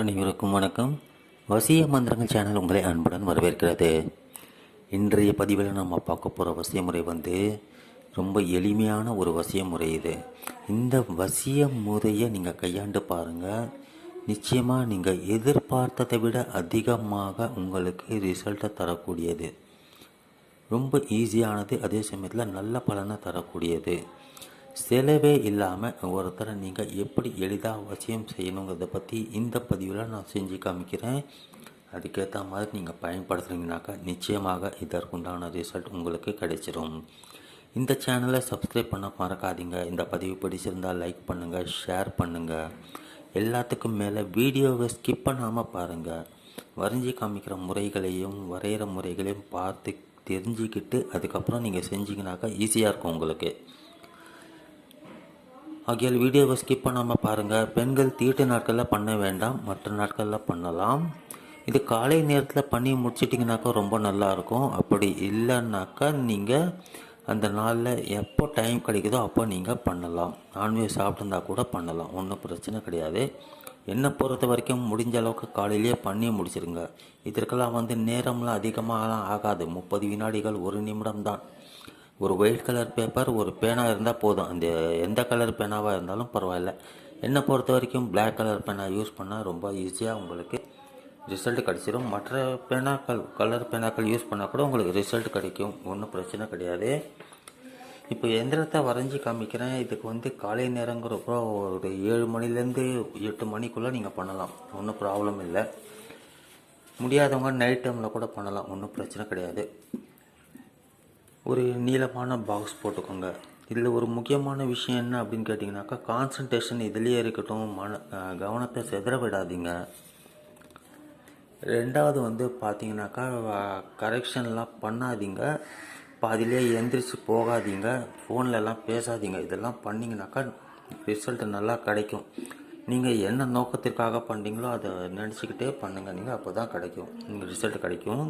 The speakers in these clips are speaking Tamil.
அனைவருக்கும் வணக்கம். வசிய மந்திரங்கள் சேனல் உங்களை அன்புடன் வரவேற்கிறது. இன்றைய பதிவில் நம்ம பார்க்க போகிற வசிய முறை வந்து ரொம்ப எளிமையான ஒரு வசிய முறை இது. இந்த வசிய முறையை நீங்கள் கையாண்டு பாருங்கள் நிச்சயமாக நீங்கள் எதிர்பார்த்ததை விட அதிகமாக உங்களுக்கு ரிசல்ட்டை தரக்கூடியது. ரொம்ப ஈஸியானது அதே சமயத்தில் நல்ல பலனை தரக்கூடியது. செலவே இல்லாமல் ஒருத்தரை நீங்கள் எப்படி எளிதாக அவசியம் செய்யணுங்கிறத பற்றி இந்த பதிவில் நான் செஞ்சு காமிக்கிறேன். அதுக்கேற்ற மாதிரி நீங்கள் பயன்படுத்துகிறீங்கனாக்கா நிச்சயமாக இதற்குண்டான ரிசல்ட் உங்களுக்கு கிடைச்சிரும். இந்த சேனலை சப்ஸ்கிரைப் பண்ண மறக்காதீங்க. இந்த பதிவு பிடிச்சிருந்தால் லைக் பண்ணுங்கள் ஷேர் பண்ணுங்கள் எல்லாத்துக்கும் மேலே வீடியோவை ஸ்கிப் பண்ணாமல் பாருங்கள் வரைஞ்சி காமிக்கிற முறைகளையும் வரைகிற முறைகளையும் பார்த்து தெரிஞ்சுக்கிட்டு அதுக்கப்புறம் நீங்கள் செஞ்சிங்கனாக்கா ஈஸியாக இருக்கும் உங்களுக்கு. ஆகியால் வீடியோவை ஸ்கிப் பண்ணாமல் பாருங்கள் பெண்கள் தீட்டு நாட்களில் பண்ண வேண்டாம். மற்ற நாட்களில் பண்ணலாம். இது காலை நேரத்தில் பண்ணி முடிச்சிட்டிங்கனாக்கா ரொம்ப நல்லாயிருக்கும் அப்படி இல்லைன்னாக்கா நீங்கள் அந்த நாளில் எப்போ டைம் கிடைக்குதோ அப்போ நீங்கள் பண்ணலாம். நான்வெஜ் சாப்பிட்டுருந்தா கூட பண்ணலாம். ஒன்றும் பிரச்சனை கிடையாது. என்னை பொறுத்த வரைக்கும் முடிஞ்ச அளவுக்கு காலையிலேயே பண்ணி முடிச்சிருங்க. இதற்கெல்லாம் வந்து நேரம்லாம் அதிகமாகலாம் ஆகாது. முப்பது வினாடிகள் ஒரு நிமிடம் தான் ஒரு ஒயிட் கலர் பேப்பர் ஒரு பேனா இருந்தால் போதும். அந்த எந்த கலர் பேனாவாக இருந்தாலும் பரவாயில்ல. என்னை பொறுத்த வரைக்கும் பிளாக் கலர் பேனா யூஸ் பண்ணால் ரொம்ப ஈஸியாக உங்களுக்கு ரிசல்ட் கிடச்சிரும். மற்ற பேனாக்கள் கலர் பேனாக்கள் யூஸ் பண்ணால் கூட உங்களுக்கு ரிசல்ட் கிடைக்கும். ஒன்றும் பிரச்சனை கிடையாது. இப்போ எந்திரத்தை வரைஞ்சி காமிக்கிறேன். இதுக்கு வந்து காலை நேரங்கிறப்போ ஒரு ஏழு மணிலேருந்து எட்டு மணிக்குள்ளே நீங்கள் பண்ணலாம். ஒன்றும் ப்ராப்ளம் இல்லை. முடியாதவங்க நைட் டைமில் கூட பண்ணலாம். ஒன்றும் பிரச்சனை கிடையாது. ஒரு நீளமான பாக்ஸ் போட்டுக்கோங்க. இதில் ஒரு முக்கியமான விஷயம் என்ன அப்படின்னு கேட்டிங்கனாக்கா கான்சன்ட்ரேஷன் இதுலேயே இருக்கட்டும் மன கவனத்தை செதற விடாதீங்க. ரெண்டாவது வந்து பார்த்தீங்கன்னாக்கா கரெக்ஷன்லாம் பண்ணாதீங்க. பாதிலே எந்திரிச்சு போகாதீங்க. ஃபோன்லலாம் பேசாதீங்க. இதெல்லாம் பண்ணிங்கனாக்கா ரிசல்ட் நல்லா கிடைக்கும். நீங்கள் என்ன நோக்கத்திற்காக பண்ணுறீங்களோ அதை நினச்சிக்கிட்டே பண்ணுங்கள் நீங்கள் அப்போ தான் கிடைக்கும் ரிசல்ட் கிடைக்கும்.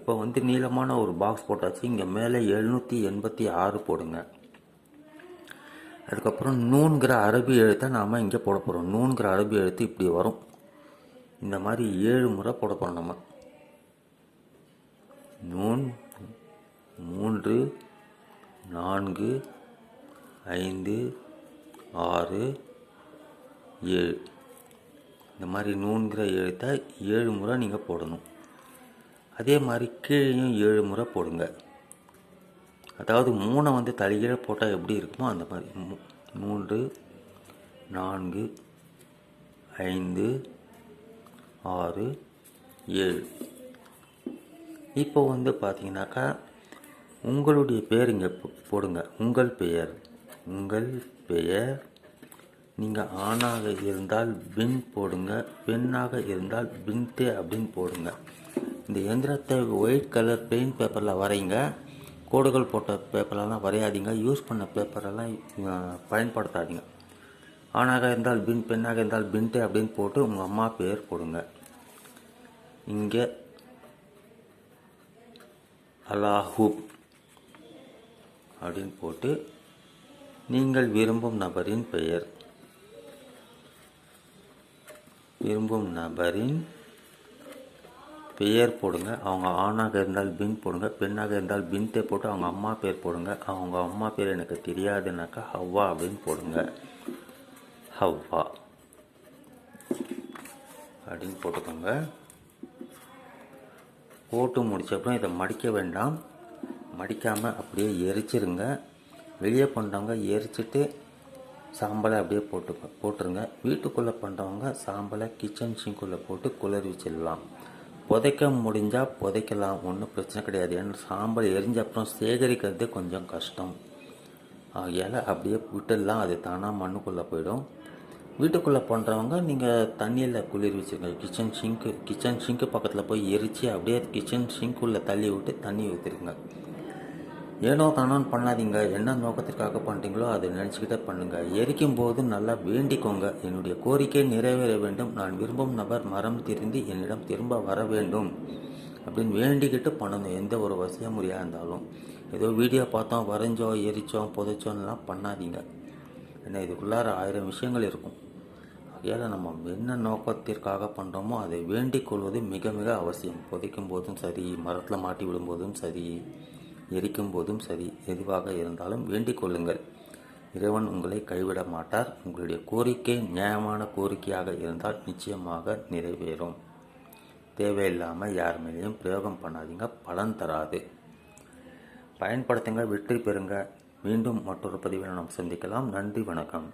இப்போ வந்து நீளமான ஒரு பாக்ஸ் போட்டாச்சு. இங்கே மேலே எழுநூற்றி எண்பத்தி ஆறு போடுங்க. அதுக்கப்புறம் நூன்கிற அரபி எழுத்தை நாம் இங்கே போட போகிறோம் நூன்கிற அரபி எழுத்து இப்படி வரும். இந்த மாதிரி ஏழு முறை போட போகிறோம் நம்ம. நூன் மூன்று நான்கு ஐந்து ஆறு ஏழு. இந்த மாதிரி நூன்கிற எழுத்தை ஏழு முறை நீங்கள் போடணும். அதே மாதிரி கீழேயும் ஏழு முறை போடுங்க. அதாவது மூணை வந்து தலைகீழ போட்டால் எப்படி இருக்குமோ அந்த மாதிரி. மூன்று நான்கு ஐந்து ஆறு ஏழு. இப்போ வந்து பார்த்தீங்கன்னாக்கா உங்களுடைய பேர் இங்கே போடுங்க. உங்கள் பெயர். உங்கள் பெயர். நீங்கள் ஆணாக இருந்தால் பின் போடுங்க. பெண்ணாக இருந்தால் பின்தே அப்படின்னு போடுங்க. இந்த எந்திரத்தை ஒயிட் கலர் பெயிண்ட் பேப்பரில் வரைங்க கோடுகள் போட்ட பேப்பரெல்லாம் வரையாதீங்க. யூஸ் பண்ண பேப்பரெல்லாம் பயன்படுத்தாதீங்க. ஆணாக இருந்தால் பின் பெண்ணாக இருந்தால் பின்ட்டு அப்படின்னு போட்டு உங்கள் அம்மா பேர் போடுங்க. இங்கே அலாஹூப் அப்படின்னு போட்டு நீங்கள் விரும்பும் நபரின் பெயர். விரும்பும் நபரின் பெயர் போடுங்க. அவங்க ஆணாக இருந்தால் பின் போடுங்க. பெண்ணாக இருந்தால் பின்தே போட்டு அவங்க அம்மா பேர் போடுங்க. அவங்க அம்மா பேர் எனக்கு தெரியாதுனாக்கா ஹவ்வா அப்படின்னு போடுங்க. ஹவ்வா அப்படின்னு போட்டுக்கோங்க. போட்டு முடிச்ச அப்புறம் இதை மடிக்க வேண்டாம். மடிக்காமல் அப்படியே எரிச்சிருங்க. வெளியே பண்ணுறவங்க எரிச்சிட்டு சாம்பலை அப்படியே போட்டு போட்டுருங்க. வீட்டுக்குள்ளே பண்ணுறவங்க சாம்பலை கிச்சன் சிங்குள்ளே போட்டு குளறி வச்சிடலாம் புதைக்க முடிஞ்சால் புதைக்கலாம் ஒன்றும் பிரச்சனை கிடையாது. ஏன்னா சாம்பல் எரிஞ்ச அப்புறம் சேகரிக்கிறது கொஞ்சம் கஷ்டம். ஆகையால் அப்படியே விட்டுடலாம் அது தானாக மண்ணுக்குள்ளே போயிடும். வீட்டுக்குள்ளே பண்ணுறவங்க நீங்கள் தண்ணியில் குளிர் வச்சுருங்க. கிச்சன் சிங்க்கு கிச்சன் சிங்க்கு பக்கத்தில் போய் எரித்து அப்படியே கிச்சன் சிங்க்குள்ளே தள்ளி விட்டு தண்ணி ஊற்றிருங்க ஏனோ தானோன்னு பண்ணாதீங்க. என்ன நோக்கத்திற்காக பண்ணுறீங்களோ அதை நினச்சிக்கிட்டே பண்ணுங்கள் எரிக்கும் போது நல்லா வேண்டிக்கோங்க. என்னுடைய கோரிக்கை நிறைவேற வேண்டும். நான் விரும்பும் நபர் மரம் திருந்தி என்னிடம் திரும்ப வர வேண்டும். அப்படின்னு வேண்டிக்கிட்டு பண்ணணும். எந்த ஒரு வசிய முறையாக இருந்தாலும். ஏதோ வீடியோ பார்த்தோம் வரைஞ்சோம் எரிச்சோம் புதைச்சோன்னெலாம் பண்ணாதீங்க. ஏன்னா இதுக்குள்ளார ஆயிரம் விஷயங்கள் இருக்கும். ஆகையால் நம்ம என்ன நோக்கத்திற்காக பண்ணுறோமோ அதை வேண்டிக் கொள்வது மிக மிக அவசியம். புதைக்கும் போதும் சரி மரத்தில் மாட்டி விடும்போதும் சரி. எரிக்கும் போதும் சரி எதுவாக இருந்தாலும் வேண்டிக் கொள்ளுங்கள். இறைவன் உங்களை கைவிட மாட்டார். உங்களுடைய கோரிக்கை நியாயமான கோரிக்கையாக இருந்தால் நிச்சயமாக நிறைவேறும். தேவையில்லாமல் யார் மேலேயும் பிரயோகம் பண்ணாதீங்க பலன் தராது. பயன்படுத்துங்க வெற்றி பெறுங்க. மீண்டும் மற்றொரு பதிவில் நாம் சந்திக்கலாம். நன்றி வணக்கம்.